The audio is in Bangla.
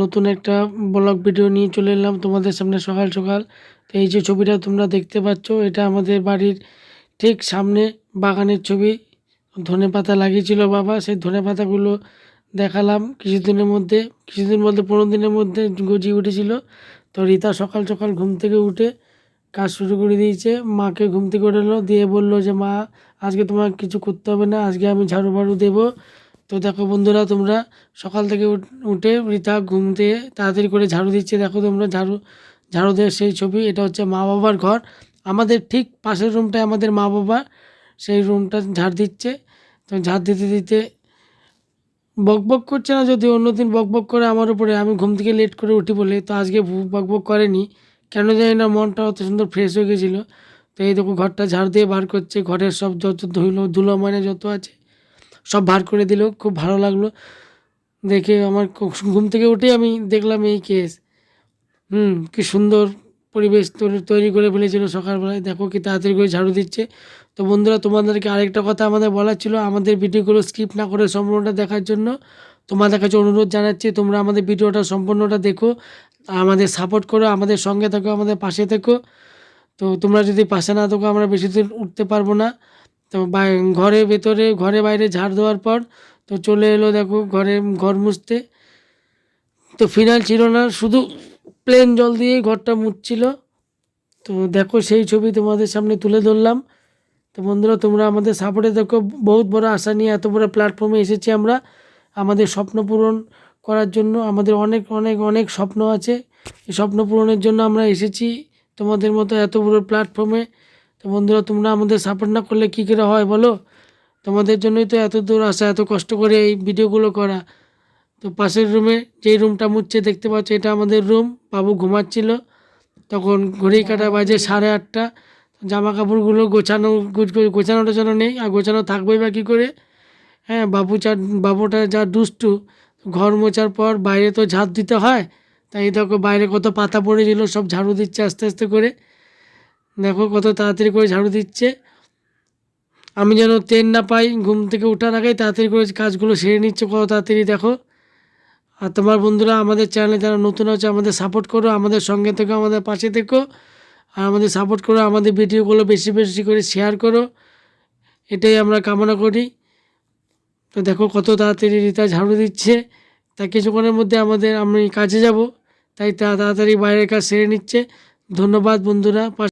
নতুন একটা ব্লগ ভিডিও নিয়ে চলে এলাম তোমাদের সামনে সকাল সকাল। তো এই যে ছবিটা তোমরা দেখতে পাচ্ছ, এটা আমাদের বাড়ির ঠিক সামনে বাগানের ছবি। ধনে পাতা লাগিয়েছিল বাবা, সেই ধনে পাতাগুলো দেখালাম কিছুদিনের মধ্যে, কিছুদিন বলতে পনেরো দিনের মধ্যে গজিয়ে উঠেছিল। তো রীতা সকাল সকাল ঘুম থেকে উঠে কাজ শুরু করে দিয়েছে। মাকে ঘুম থেকে উঠালো দিয়ে বলল যে, মা, আজকে তোমার কিছু করতে হবে না, আজকে আমি ঝাড়ু ফাড়ু দেবো। তো দেখো বন্ধুরা, তোমরা সকাল থেকে উঠ- রীতা ঘুম থেকে তাড়াতাড়ি করে ঝাড়ু দিচ্ছে। দেখো তোমরা ঝাড়ু ঝাড়ু দেওয়ার সেই ছবি, এটা হচ্ছে মা বাবার ঘর। আমাদের ঠিক পাশের রুমটায় আমাদের মা বাবা সেই রুমটা ঝাড় দিচ্ছে। তো ঝাড় দিতে দিতে বক বক করছে না যদি অন্যদিন বক বক করে আমার উপরে, আমি ঘুম থেকে লেট করে উঠি বলে, তো আজকে ভু- বক বক করেনি। কেন জানি না, মনটা অত সুন্দর ফ্রেশ হয়ে গেছিল। তো এই দেখো ঘরটা ঝাড় দিয়ে বার করছে, ঘরের সব যত ধুলো ধুলো মানে যত আছে সব বার করে দিল, খুব ভালো লাগল। দেখে আমার ঘুম থেকে উঠে আমি দেখলাম এই কেস। হুম, কি সুন্দর পরিবেশ তৈরি- করে ফেলেছিল সকালবেলায়। দেখো কি তাড়াতাড়ি করে ঝাড়ু দিচ্ছে। তো বন্ধুরা, তোমাদেরকে আরেকটা কথা আমাদের বলার ছিল, আমাদের ভিডিওগুলো স্কিপ না করে সম্পূর্ণটা দেখার জন্য তোমাদের কাছে অনুরোধ জানাচ্ছি, তোমরা আমাদের ভিডিওটা সম্পূর্ণটা দেখো, আমাদের সাপোর্ট করো, আমাদের সঙ্গে থাকো, আমাদের পাশে থেকো। তো তোমরা যদি পাশে না থাকো, আমরা বেশি দূর উঠতে পারব না। তো ঘরে ভেতরে, ঘরে বাইরে ঝাড় দেওয়ার পর তো চলে এলো দেখো ঘরে ঘর মুছতে। তো ফিনাইল ছিল না, শুধু প্লেন জল দিয়েই ঘরটা মুছছিল। তো দেখো সেই ছবি তোমাদের সামনে তুলে ধরলাম। তো বন্ধুরা, তোমরা আমাদের সাপোর্টে দেখো, বহুত বড় আশা নিয়ে এত বড় প্ল্যাটফর্মে এসেছি আমরা আমাদের স্বপ্ন পূরণ করার জন্য। আমাদের অনেক অনেক অনেক স্বপ্ন আছে। এই স্বপ্ন পূরণের জন্য আমরা এসেছি তোমাদের মতো এত বড় প্ল্যাটফর্মে তো বন্ধুরা, তোমরা আমাদের সাপোর্ট না করলে কী করে হয় বলো? তোমাদের জন্যই তো এত দূর আসা, এত কষ্ট করে এই ভিডিওগুলো করা। তো পাশের রুমে যেই রুমটা মুছছে দেখতে পাচ্ছ এটা আমাদের রুম বাবু ঘুমাচ্ছিল। তখন ঘড়ি কাটা বাজে সাড়ে আটটা। জামা কাপড়গুলো গোছানো গুছ- গুছ- গোছানো টোছানো নেই, আর গোছানো থাকবেই বা কী করে? হ্যাঁ বাবু চা বাবুটা যা দুষ্টু, ঘর মোছার পর বাইরে তো ঝাড় দিতে হয়। তাই দেখো বাইরে কত পাতা পড়েছিল সব ঝাড়ু দিচ্ছে আস্তে আস্তে করে। দেখো কত তাড়াতাড়ি করে ঝাড়ু দিচ্ছে। আমি যেন ট্রেন না পাই, ঘুম থেকে ওঠার আগেই তাড়াতাড়ি করে কাজগুলো সেরে নিচ্ছে, কত তাড়াতাড়ি দেখো। আর তোমার বন্ধুরা, আমাদের চ্যানেলে যারা নতুন আছে, আমাদের সাপোর্ট করো, আমাদের সঙ্গে থেকো, আমাদের পাশে থেকো। আর আমাদের সাপোর্ট করো, আমাদের ভিডিওগুলো বেশি বেশি করে শেয়ার করো। এটাই আমরা কামনা করি। তো দেখো কত তাড়াতাড়ি রীতা ঝাড়ু দিচ্ছে। তা কিছুক্ষণের মধ্যে আমাদের, আমি কাজে যাব। তাই তাড়াতাড়ি বাইরের কাজ সেরে নিচ্ছে। ধন্যবাদ বন্ধুরা